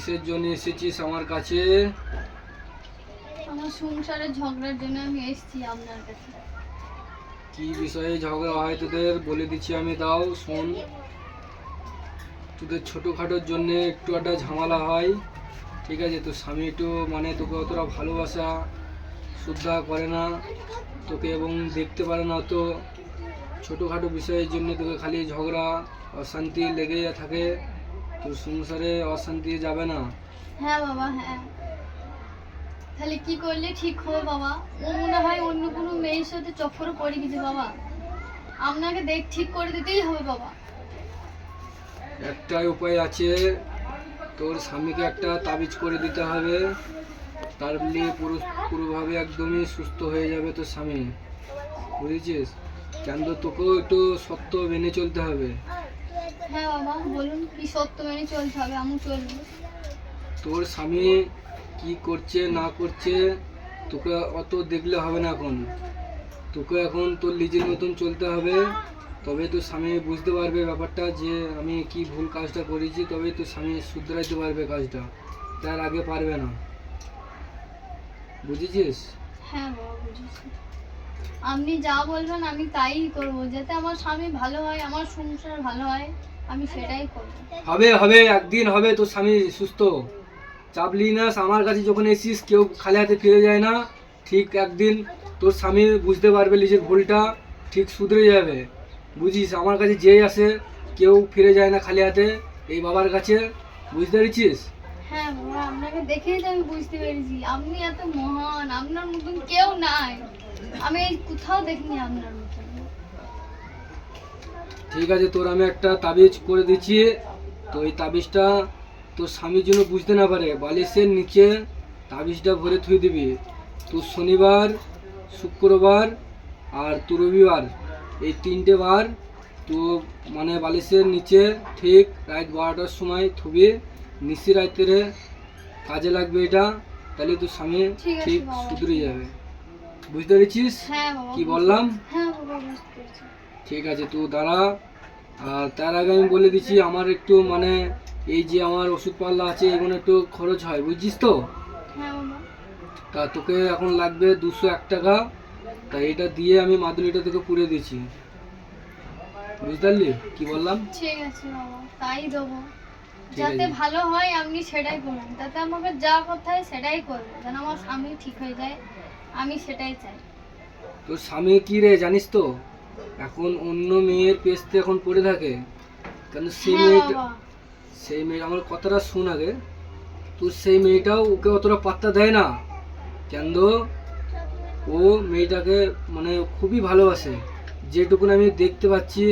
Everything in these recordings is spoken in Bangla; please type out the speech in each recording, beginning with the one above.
কিসের জন্য এসেছিস আমার কাছে? আমার সংসারের ঝগড়ার জন্য আমি এসেছি আপনার কাছে। কি বিষয়ে ঝগড়া হয় তোদের? বলে দিচ্ছি আমি দাও শোন। তোদের ছোটোখাটোর জন্য একটু একটা ঝামেলা হয়। ঠিক আছে তোর স্বামী একটু মানে তোকে অতটা ভালোবাসা শ্রদ্ধা করে না। তোকে এবং দেখতে পারে না তো ছোটোখাটো বিষয়ের জন্য তোকে খালি ঝগড়া অশান্তি লেগে থাকে। তোর সংসারে অশান্তি যাবে না। হ্যাঁ বাবা হ্যাঁ। তাহলে কি করলে ঠিক হবে বাবা? ও মনে হয় অন্য কোনো মেয়ের সাথে চক্করে পড়ে গেছে বাবা। আপনাকে দেখ ঠিক করে দিতেই হবে বাবা। একটাই উপায় আছে তোর স্বামীকে একটা তাবিজ করে দিতে হবে। তার নিয়ে পুরো পুরোভাবে একদমই সুস্থ হয়ে যাবে তোর স্বামী। বুঝেছিস? কেন তোকেও একটু সত্য মেনে চলতে হবে। হ্যাঁ বাবা বলুন কি সত্য মেনে চলতে হবে আমি চলবো। তোর স্বামী কি করছে না করছে তোকে অত দেখলে হবে না এখন। তোকে এখন তোর নিজের মতন চলতে হবে তবে তোর স্বামী বুঝতে পারবে ব্যাপারটা যে আমি কি ভুল কাজটা করেছি তবে তোর স্বামী শুধরাইতে পারবে কাজটা। তার আগে পারবে না। বুঝেছিস? হ্যাঁ বাবা বুঝেছি। আপনি যা বলবেন আমি তাই করব যাতে আমার স্বামী ভালো হয় আমার সংসার ভালো হয়। আমি সেটাই করব। হবে হবে একদিন হবে তোর স্বামী সুস্থ। চাপলি না আমার কাছে যখন এসিস কেউ খালি হাতে ফিরে যায় না। ঠিক একদিন তোর স্বামী বুঝতে পারবে নিজের ভুলটা ঠিক শুধরে যাবে। বুঝিস আমার কাছে যেই আসে কেউ ফিরে যায় না খালি হাতে এই বাবার কাছে। বুঝতে পেরেছিস? হ্যাঁ বাবা আপনাকে দেখেই তো আমি বুঝতে পেরেছি। আপনি এত মহান আপনার মতন কেউ নাই। আমি কোথাও দেখিনি আপনার মতন। ঠিক আছে তোর আমি একটা তাবিজ করে দিচ্ছি। তো এই তাবিজটা তোর স্বামীর জন্য বুঝতে না পারে বালিশের নিচে তাবিজটা ভরে থুয়ে দিবি। তোর শনিবার শুক্রবার আর তোর রবিবার এই তিনটে বার তো মানে বালিশের নিচে ঠিক রাত বারোটার সময় থুবি। নিশি রাত্রে কাজে লাগবে এটা তাহলে তোর স্বামী ঠিক। শুধরে যাবে। বুঝতে পেরেছিস? হ্যাঁ কি বললাম? ঠিক আছে তো দাঁড়া। আর তার আগে আমি বলে দিচ্ছি আমার একটু মানে এই যে আমার ওষুধ পাল্লা আছে এগুলো একটু খরচ হয় বুঝছিস তো? হ্যাঁ তা তোকে এখন লাগবে দুশো এক টাকা। তা এটা দিয়ে আমি মাদুলিটা তোকে পুড়ে দিচ্ছি। বুঝতে পারলি? কি বললাম? ঠিক আছে বাবা তাই দেবো। যাতে ভালো হয় আপনি সেটাই করুন তাতে আমাকে যা করতে হয় সেটাই করব। যেন আমার স্বামী ঠিক হয়ে যায় আমি সেটাই চাই। তোর স্বামী কি রে জানিস তো? এখন অন্য মেয়ের পেস্তে এখন পড়ে থাকে। কেন সেই হ্যাঁ মেয়েটা সেই মেয়ে আমার কথাটা শোন আগে। তো সেই মেয়েটাও ওকে অতটা পাত্তা দেয় না। কেন ও মেয়েটাকে মানে খুবই ভালোবাসে। যেটুকুন আমি দেখতে পাচ্ছি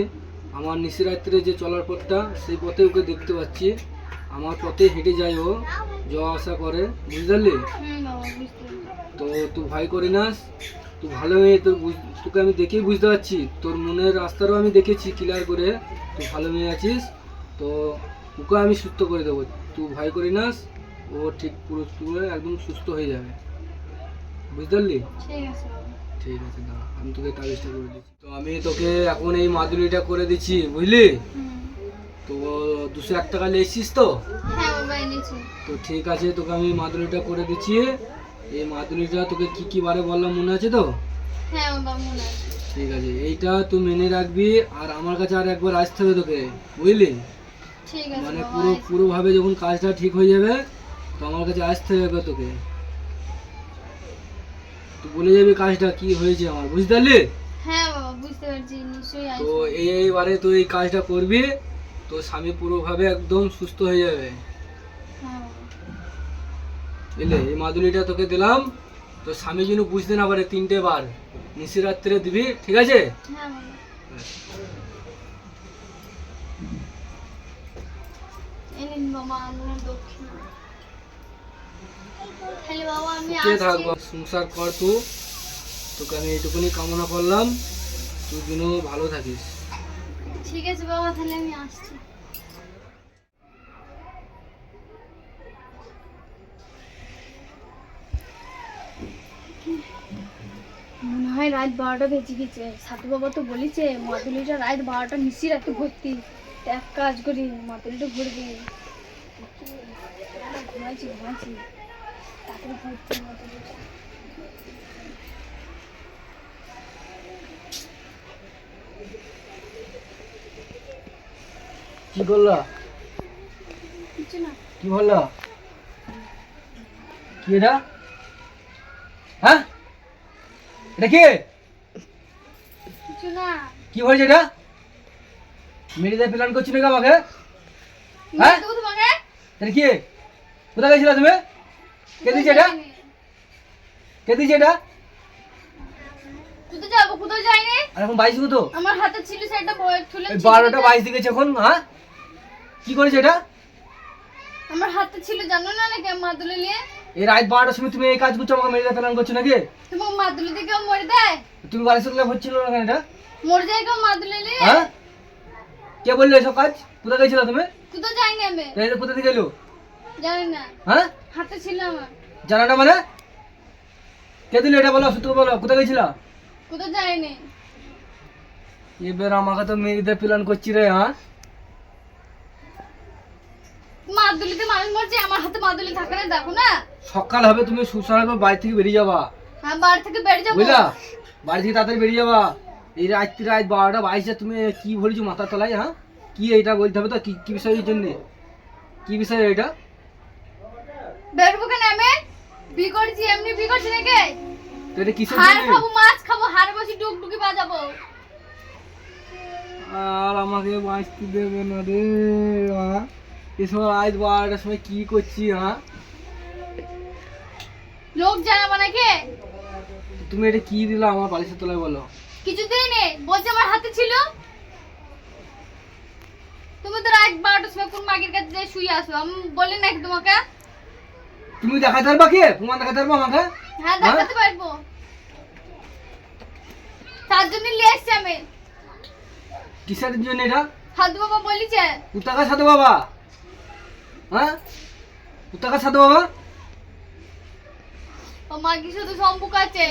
আমার নিশিরাত্রে যে চলার পথটা সেই পথে ওকে দেখতে পাচ্ছি। আমার পথে হেঁটে যায় ও যাওয়া আসা করে। বুঝতে পারলি? পেরেছি। তো তুই ভয় করি নাস তুই ভালো মেয়ে তোর তোকে আমি দেখেই বুঝতে পারছি। তোর মনের রাস্তারও আমি দেখেছি ক্লিয়ার করে। তুই ভালো মেয়ে আছিস। তো ওকে আমি সুস্থ করে দেবো। তুই ভয় করি নাস ও ঠিক পুরো পুরো একদম সুস্থ হয়ে যাবে। বুঝতে পারলি? ঠিক আছে বাবা। ঠিক আছে দাঁড়া। আমি তোকে তাবিজটা করে দিচ্ছি। তো আমি তোকে এখন এই মাদুলিটা করে দিচ্ছি বুঝলি? তো দুশো এক টাকা নিয়েছিস তো? হ্যাঁ তো ঠিক আছে তোকে আমি মাদুলিটা করে দিচ্ছি। এই মাদুলিটা তোকে কি কি বারে বললাম মনে আছে তো? হ্যাঁ বাবা মনে আছে। ঠিক আছে এইটা তুই মেনে রাখবি আর আমার কাছে আর একবার আসতে হবে তোকে বুঝলি? ঠিক আছে মানে পুরো পুরোভাবে যখন কাজটা ঠিক হয়ে যাবে তো আমার কাছে আসতে হবে তোকে। তুই বলে যাবি কাজটা কি হয়েছে আমার বুঝতে পারলি? হ্যাঁ বাবা বুঝতে পারছি নিশ্চয়ই তো এইবারে তুই এই কাজটা করবি তো স্বামী পুরোভাবে একদম সুস্থ হয়ে যাবে। বুঝলে এই মাদুলিটা তোকে দিলাম। তো স্বামী যেন বুঝতে না পারে তিনটে বার। নিশি রাত্রে দিবি ঠিক আছে? হ্যাঁ থাকব? সংসার কর তুই। তোকে আমি এইটুকুনি কামনা করলাম। তুই যেন ভালো থাকিস। ঠিক আছে বাবা তাহলে আমি আসছি। মনে হয় রাত বারোটা বেজে গেছে। সাথু বাবা তো বলেছে মাদুলিটা রাত বারোটা মিশি রাতে ভর্তি। এক কাজ করি মাদুলিটা ভরে দিই ঘুমাচ্ছি ঘুমাচ্ছি। তাড়াতাড়ি ঘুরতে মতো কি কিছু না। কি বললা? কি এটা হ্যাঁ? এটা কি? কি হয়েছে এটা? মেরে প্ল্যান করছি নাকি আমাকে? হ্যাঁ? কি? কোথায় গেছিলা তুমি? কে দিয়েছে এটা? কে দিয়েছে এটা? কোথায় যাব? কোথায় যাইনি। আর এখন বাইশ তো আমার হাতে ছিল সেটা বই তুলে বারোটা বাইশ দিকেছে এখন হ্যাঁ? কি করেছে এটা? আমার হাতে ছিল জানো না নাকি মাদুলি নিয়ে? এই রাত বারোটার সময় তুমি এই কাজ করছ আমাকে মেরে প্ল্যান করছ নাকি? তোমার মাদুলি মরে দেয়? তুমি সাথে হচ্ছিল না কেন এটা? মরে যায় কেউ মাদুলি হ্যাঁ? কে বললে এসব কাজ? কোথায় গেছিলা তুমি? যাইনি আমি। এটা কোথা থেকে এলো? জানি না। হ্যাঁ? হাতে ছিল আমার। মানে? কে দিল এটা বলো বলো কোথায় গেছিলা? কোথায় যাইনি এবার আমাকে তো মেয়েদের প্ল্যান করছি রে হ্যাঁ? মাদুলিতে মানুষ মরছে আমার হাতে মাদুলি থাকে না দেখো না? সকাল হবে তুমি সুসার বাড়ি থেকে বেরিয়ে যাবা। হ্যাঁ বাড়ি থেকে বেড়ে যাব। বুঝলা? বাড়ি থেকে তাড়াতাড়ি বেরিয়ে যাবা। এই রাত্রি রাত বারোটা বাইশে তুমি কি বলেছ মাথার তলায় হ্যাঁ? কি এইটা বলতে হবে তো? কি কি বিষয়ের জন্য? কি বিষয় এটা? বেরবো কেন আমি বি করছি এমনি বি করছি নাকি? তো এটা কিসের জন্য? খাব মাছ খাব হাড় বসে ডুকডুকি বাজাবো। আর আমাকে বাঁচতে দেবে না রে এসব রাত বারোটার সময় কি করছি হ্যাঁ? লোক জানাব নাকি তুমি এটা কি দিলা আমার বালিশের তলায় বলো। কিছু দিইনি বলছে আমার হাতে ছিল। তুমি তো রাত বারোটার সময় কোন মাগের কাছে যেয়ে শুয়ে আসো আমি বলি নাকি তোমাকে? তুমি দেখাতে পারবা কি? প্রমাণ দেখাতে পারব আমাকে? হ্যাঁ দেখাতে পারব। তার জন্য নিয়ে এসছি আমি। কিসের জন্য এটা? সাধু বাবা বলিছে। উত্তাকা সাধু বাবা। হ্যাঁ? উত্তাকা সাধু বাবা? আছে?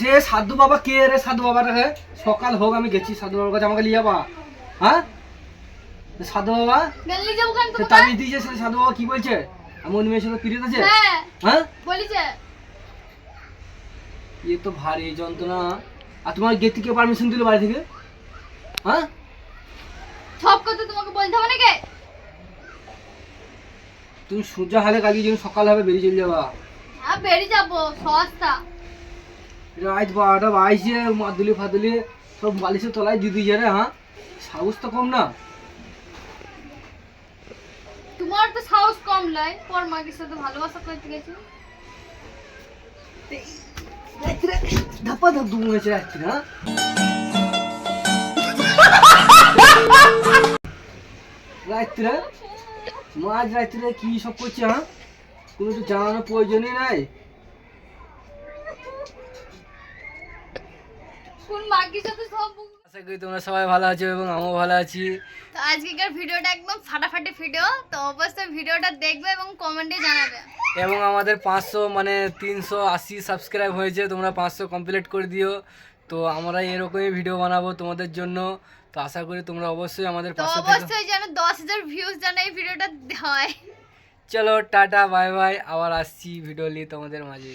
সে সাধু বাবা কে রে? সাধু বাবাটাকে সকাল হোক আমি গেছি সাধু বাবার কাছে আমাকে নিয়ে যাবা। হ্যাঁ? সাধু বাবা? তাবিজ দিয়েছে সাধু বাবা কি বলছে? এমন মেয়ের সাথে পিরিয়ড আছে? হ্যাঁ। হ্যাঁ? বলিছে। এ তো ভারী যন্ত্রণা। আর তোমার গেতে কে পারমিশন দিল বাড়ি থেকে? হ্যাঁ? সব কথা তোমাকে বলতে হবে নাকি? তুমি সূর্য হালে কালকে যখন সকাল হবে বেরিয়ে চলে যাবা। বেরিয়ে যাব সস্তা। রাত বারোটা বাইশে মাদুলি ফাদুলি সব বালিশের তলায় দিদি যারে হ্যাঁ? সাহস তো কম না। তোমার তো সাহস কম লয় পর মাগির সাথে ভালোবাসা করতে গেছি ধাপা ধাপ দুম হয়েছে রাত্রি হ্যাঁ? রাত্রে? মাঝ রাত্রে কি সব করছে হ্যাঁ? কোনো তো জানানোর প্রয়োজনই নাই। আশা করি তোমরা সবাই ভালো আছো এবং আমিও ভালো আছি। তো আজকের ভিডিওটা একদম ফাটাফাটি ভিডিও তো অবশ্যই ভিডিওটা দেখবে এবং কমেন্টে জানাবে। এবং আমাদের পাঁচশো মানে তিনশো আশি সাবস্ক্রাইব হয়েছে তোমরা পাঁচশো কমপ্লিট করে দিও। তো আমরা এরকমই ভিডিও বানাবো তোমাদের জন্য। তো আশা করি তোমরা অবশ্যই আমাদের তো পাশে থেকো অবশ্যই যেন দশ হাজার ভিউজ যেন এই ভিডিওটা হয়। চলো টাটা বাই বাই আবার আসছি ভিডিও নিয়ে তোমাদের মাঝে।